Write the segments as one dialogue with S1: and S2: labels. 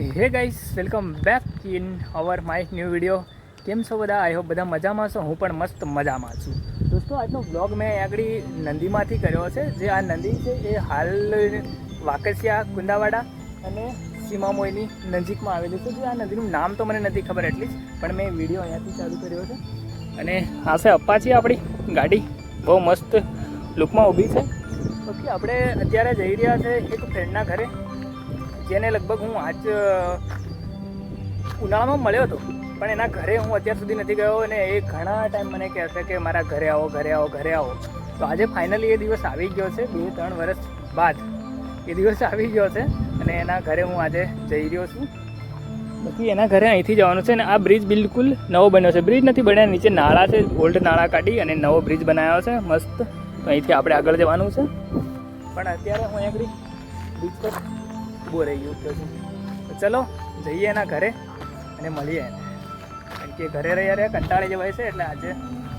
S1: Hey guys welcome back in our my new video કેમ છો બધા? આઈ હોપ બધા મજામાં છો. હું પણ મસ્ત મજામાં છું. દોસ્તો, આજનો બ્લોગ મેં આગળ નંદીમાંથી કર્યો છે જે આ નંદી છે, એ હાલ વાકસિયા, કુંદાવાડા અને સીમામોયની નજીકમાં આવેલી છે. જે આ નદીનું નામ તો મને નથી ખબર એટલી જ, પણ મેં વીડિયો અહીંયાથી ચાલુ કર્યો છે. અને આ છે અપ્પાચી આપણી ગાડી. બહુ મસ્ત લુકમાં ઊભી છે. ઓકે આપણે અત્યારે જઈ રહ્યા છે એક ફ્રેન્ડના ઘરે. જેને લગભગ હું આજ ઉનાળામાં મળ્યો હતો. પણ એના ઘરે હું અત્યાર સુધી નથી ગયો અને એ ઘણા ટાઈમ મને કહેશે કે મારા ઘરે આવો ઘરે આવો ઘરે આવો. તો આજે ફાઇનલી એ દિવસ આવી ગયો છે, બે, ત્રણ વર્ષ બાદ. એ દિવસ આવી ગયો છે અને એના ઘરે હું આજે જઈ રહ્યો છું. પછી એના ઘરે અહીંથી જવાનું છે અને આ બ્રિજ બિલકુલ નવો બન્યો છે. બ્રિજ નથી બન્યા, નીચે નાળા છે ઓલ્ડ નાળા કાઢી અને નવો બ્રિજ બનાવ્યો છે. મસ્ત. તો અહીંથી આપણે આગળ જવાનું છે. પણ અત્યારે હું અહીંયા બ્રિજ પર ઊભો રહી ગયો છું તો ચલો, જઈએ એના ઘરે અને મળીએ એને. કારણ કે ઘરે રહ્યા રહ્યા કંટાળી જવાય છે એટલે આજે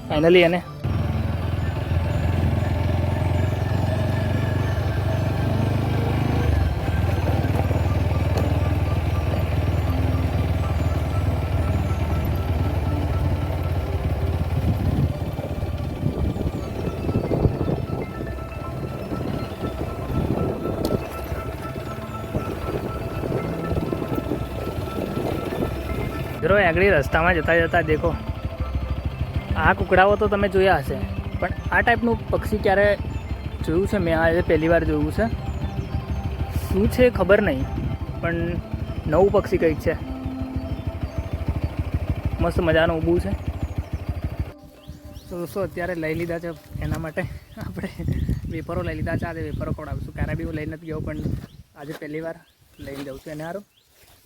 S1: ફાઇનલી એને મિત્રો, આગળ રસ્તામાં જતા જતા દેખો, આ કુકડાઓ તો તમે જોયા હશે, પણ આ ટાઈપનું પક્ષી ક્યારે જોયું છે? મેં આજે પહેલી વાર જોયું છે. શું છે ખબર નહીં, પણ નવું પક્ષી કંઈક છે. મસ્ત મજાનું ઊભું છે. તો દોસ્તો, અત્યારે લઈ લીધા છે એના માટે આપણે વેપરો લઈ લીધા છે. આજે વેપરો ખવડાવીશું. ક્યારે બી હું લઈ નથી ગયો, પણ આજે પહેલી વાર લઈને જાઉં છું એને સારું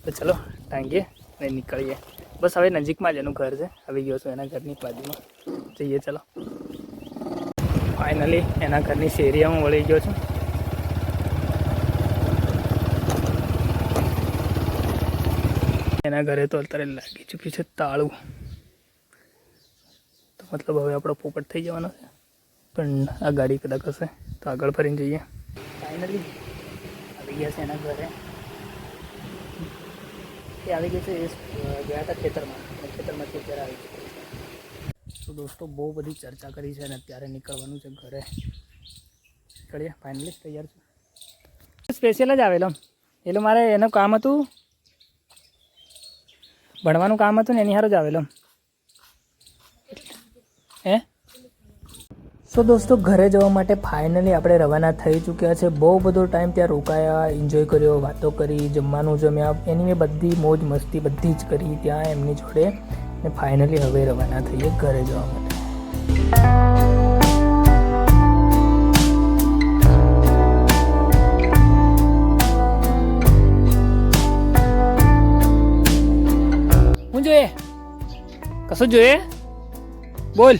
S1: તો ચલો, ટાંગીએ. અને નીકળીએ. બસ હવે નજીકમાં જ એનું ઘર છે. આવી ગયો છું એના ઘરની બાજુમાં. જઈએ, ચલો. ફાઇનલી એના ઘરની શેરીયામાં વળી ગયો છું. એના ઘરે તો અત્યારે લાગી ચૂક્યું છે તાળું. તો મતલબ હવે આપણો પોપટ થઈ જવાનો છે. પણ આ ગાડી કદાચ હશે. તો આગળ ફરીને જઈએ. ફાઇનલી આવી ગયા છે એના ઘરે. એ આવી ગઈ છે એ ગયા હતા ખેતરમાં ખેતરમાંથી અત્યારે આવી ગયું તો દોસ્તો, બહુ બધી ચર્ચા કરી છે અને અત્યારે નીકળવાનું છે ઘરે. નીકળીએ ફાઇનલી તૈયાર છે. સ્પેશિયલ જ આવેલો. એટલે મારે એનું કામ હતું, ભણવાનું કામ હતું ને, એની હારો જ આવેલો. હે? સો દોસ્તો, ઘરે જવા માટે ફાઇનલી આપણે રવાના થઈ ચૂક્યા છે. બહુ બધો ટાઈમ ત્યાં રોકાયા એન્જોય કર્યો, વાતો કરી, જમવાનું જમ્યા. એની મેં બધી મોજ મસ્તી બધી જ કરી ત્યાં એમની જોડે. ને ફાઇનલી હવે રવાના થઈએ ઘરે જવા માટે. જોઈએ? કશું જોઈએ? બોલ.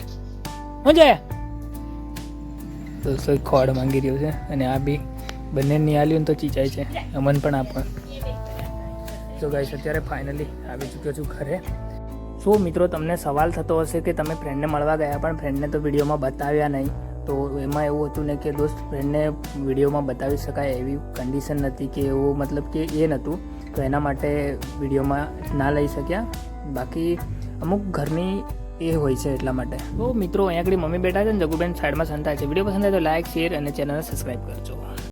S1: હું જોઈએ? તો સોય ખોડ માંગી રહ્યો છે અને આ બી બંને નિહાલ્યું ને તો ચીચાય છે. અમન પણ આ પણ. જો ગાઈશ અત્યારે ફાઇનલી આવી ચૂક્યો છું ઘરે. શું મિત્રો તમને સવાલ થતો હશે કે તમે ફ્રેન્ડને મળવા ગયા પણ ફ્રેન્ડને તો વિડીયોમાં બતાવ્યા નહીં? તો એમાં એવું હતું ને કે દોસ્ત ફ્રેન્ડને વિડીયોમાં બતાવી શકાય એવી કન્ડિશન નથી કે એવું મતલબ કે એ નહોતું. તો એના માટે વિડીયોમાં ના લઈ શક્યા. બાકી અમુક ઘરની એ હોય છે એટલા માટે. તો મિત્રો, અહીંયા આગળ મમ્મી બેઠા છે ને, જગુબેન સાઈડમાં સંતાય છે. વીડિયો પસંદ આવે તો લાઈક શેર અને ચેનલને સબસ્ક્રાઈબ કરજો.